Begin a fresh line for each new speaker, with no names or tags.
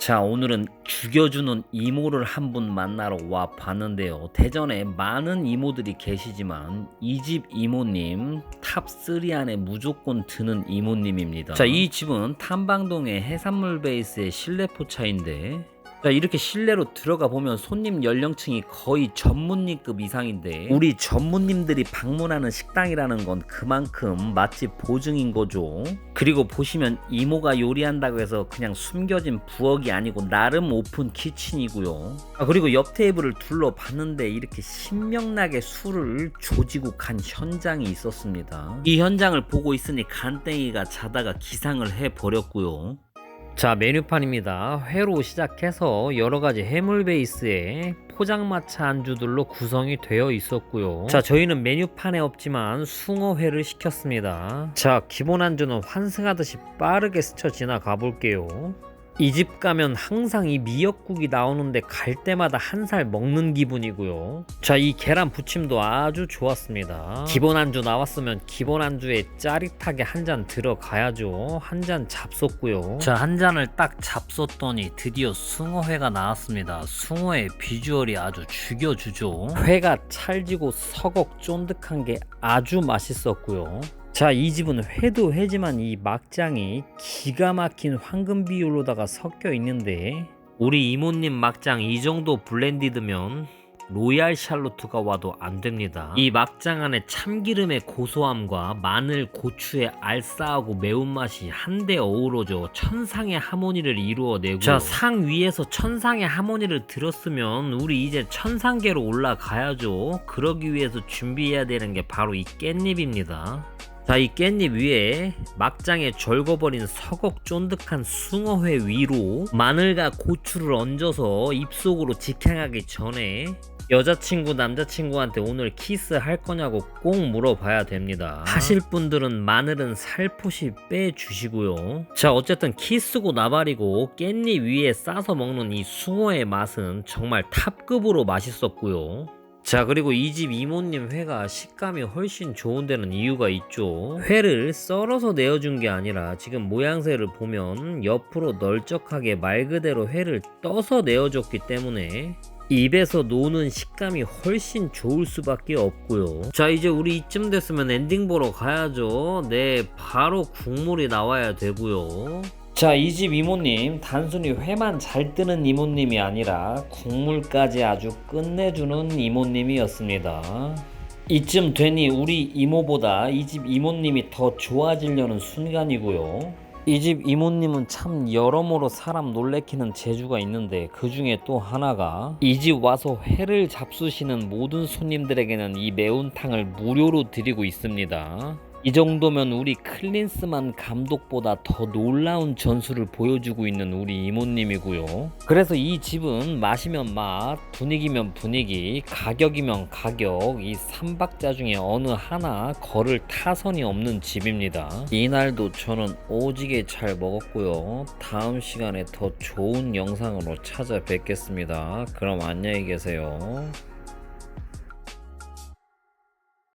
자 오늘은 죽여주는 이모를 한 분 만나러 와 봤는데요. 대전에 많은 이모들이 계시지만 이 집 이모님 탑3 안에 무조건 드는 이모님입니다. 자 이 집은 탐방동의 해산물 베이스의 실내 포차인데 자 이렇게 실내로 들어가 보면 손님 연령층이 거의 전문님급 이상인데 우리 전문님들이 방문하는 식당이라는 건 그만큼 맛집 보증인 거죠. 그리고 보시면 이모가 요리한다고 해서 그냥 숨겨진 부엌이 아니고 나름 오픈 키친이고요. 아, 그리고 옆 테이블을 둘러봤는데 이렇게 신명나게 술을 조지고 간 현장이 있었습니다. 이 현장을 보고 있으니 간땡이가 자다가 기상을 해 버렸고요. 자 메뉴판입니다. 회로 시작해서 여러 가지 해물 베이스의 포장마차 안주들로 구성이 되어 있었고요. 자 저희는 메뉴판에 없지만 숭어회를 시켰습니다. 자 기본 안주는 환승하듯이 빠르게 스쳐 지나가 볼게요. 이 집 가면 항상 이 미역국이 나오는데 갈 때마다 한 살 먹는 기분이고요. 자, 이 계란 부침도 아주 좋았습니다. 기본 안주 나왔으면 기본 안주에 짜릿하게 한 잔 들어가야죠. 한 잔 잡섰고요. 자, 한 잔을 딱 잡섰더니 드디어 숭어회가 나왔습니다. 숭어의 비주얼이 아주 죽여주죠. 회가 찰지고 서걱 쫀득한 게 아주 맛있었고요. 자, 이 집은 회도 회지만 이 막장이 기가 막힌 황금 비율로다가 섞여 있는데 우리 이모님 막장 이 정도 블렌디드면 로얄 샬로트가 와도 안 됩니다. 이 막장 안에 참기름의 고소함과 마늘, 고추의 알싸하고 매운맛이 한데 어우러져 천상의 하모니를 이루어내고 자, 상 위에서 천상의 하모니를 들었으면 우리 이제 천상계로 올라가야죠. 그러기 위해서 준비해야 되는 게 바로 이 깻잎입니다. 자, 이 깻잎 위에 막장에 절거버린 서걱 쫀득한 숭어회 위로 마늘과 고추를 얹어서 입속으로 직행하기 전에 여자친구 남자친구한테 오늘 키스 할 거냐고 꼭 물어봐야 됩니다. 하실 분들은 마늘은 살포시 빼주시고요. 자 어쨌든 키스고 나발이고 깻잎 위에 싸서 먹는 이 숭어의 맛은 정말 탑급으로 맛있었고요. 자 그리고 이 집 이모님 회가 식감이 훨씬 좋은 데는 이유가 있죠. 회를 썰어서 내어준 게 아니라 지금 모양새를 보면 옆으로 널쩍하게 말 그대로 회를 떠서 내어줬기 때문에 입에서 노는 식감이 훨씬 좋을 수밖에 없고요. 자 이제 우리 이쯤 됐으면 엔딩 보러 가야죠. 네 바로 국물이 나와야 되고요 자, 이 집 이모님 단순히 회만 잘 뜨는 이모님이 아니라 국물까지 아주 끝내주는 이모님이었습니다. 이쯤 되니 우리 이모보다 이 집 이모님이 더 좋아지려는 순간이고요. 이 집 이모님은 참 여러모로 사람 놀래키는 재주가 있는데 그 중에 또 하나가 이 집 와서 회를 잡수시는 모든 손님들에게는 이 매운탕을 무료로 드리고 있습니다. 이 정도면 우리 클린스만 감독보다 더 놀라운 전술을 보여주고 있는 우리 이모님이고요. 그래서 이 집은 마시면 맛, 분위기면 분위기, 가격이면 가격, 이 삼박자 중에 어느 하나 걸을 타선이 없는 집입니다. 이날도 저는 오지게 잘 먹었고요. 다음 시간에 더 좋은 영상으로 찾아뵙겠습니다. 그럼 안녕히 계세요.